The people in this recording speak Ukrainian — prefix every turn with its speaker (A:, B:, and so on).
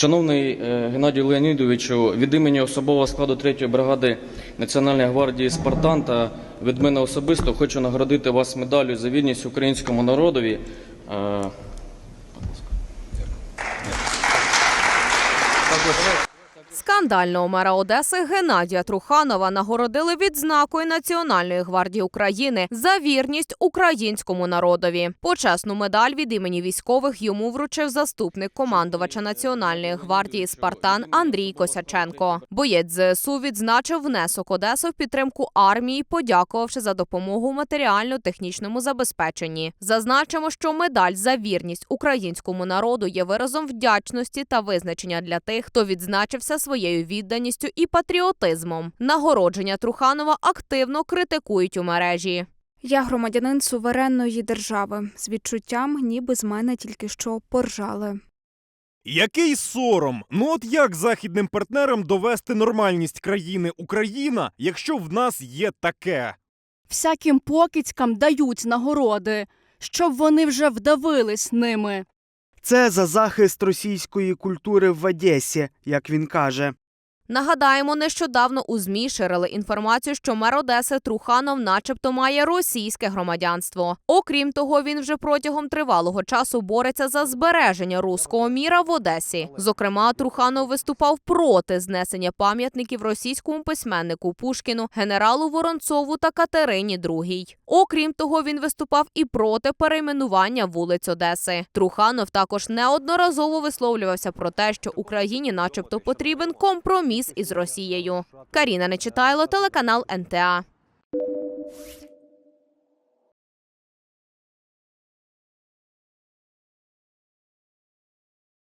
A: Шановний е, Геннадію Леонідовичу, від імені особового складу 3-ї бригади Національної гвардії Спартан та від мене особисто хочу наградити вас медаллю за вірність українському народові. Е,
B: Скандального мера Одеси Геннадія Труханова нагородили відзнакою Національної гвардії України за вірність українському народові. Почесну медаль від імені військових йому вручив заступник командувача Національної гвардії Спартан Андрій Косяченко. Боєць ЗСУ відзначив внесок Одеси в підтримку армії, подякувавши за допомогу матеріально-технічному забезпеченні. Зазначимо, що медаль за вірність українському народу є виразом вдячності та визначення для тих, хто відзначився своєю відданістю і патріотизмом. Нагородження Труханова активно критикують у мережі.
C: Я громадянин суверенної держави з відчуттям, ніби з мене тільки що поржали.
D: Який сором? Ну от як західним партнерам довести нормальність країни Україна, якщо в нас є таке?
E: Всяким покидькам дають нагороди, щоб вони вже вдавились ними.
F: Це за захист російської культури в Одесі, як він каже.
B: Нагадаємо, нещодавно у ЗМІ ширили інформацію, що мер Одеси Труханов, начебто, має російське громадянство. Окрім того, він вже протягом тривалого часу бореться за збереження руського міра в Одесі. Зокрема, Труханов виступав проти знесення пам'ятників російському письменнику Пушкіну, генералу Воронцову та Катерині II. Окрім того, він виступав і проти перейменування вулиць Одеси. Труханов також неодноразово висловлювався про те, що Україні, начебто, потрібен компроміс із Росією. Каріна Нечитайло, телеканал НТА.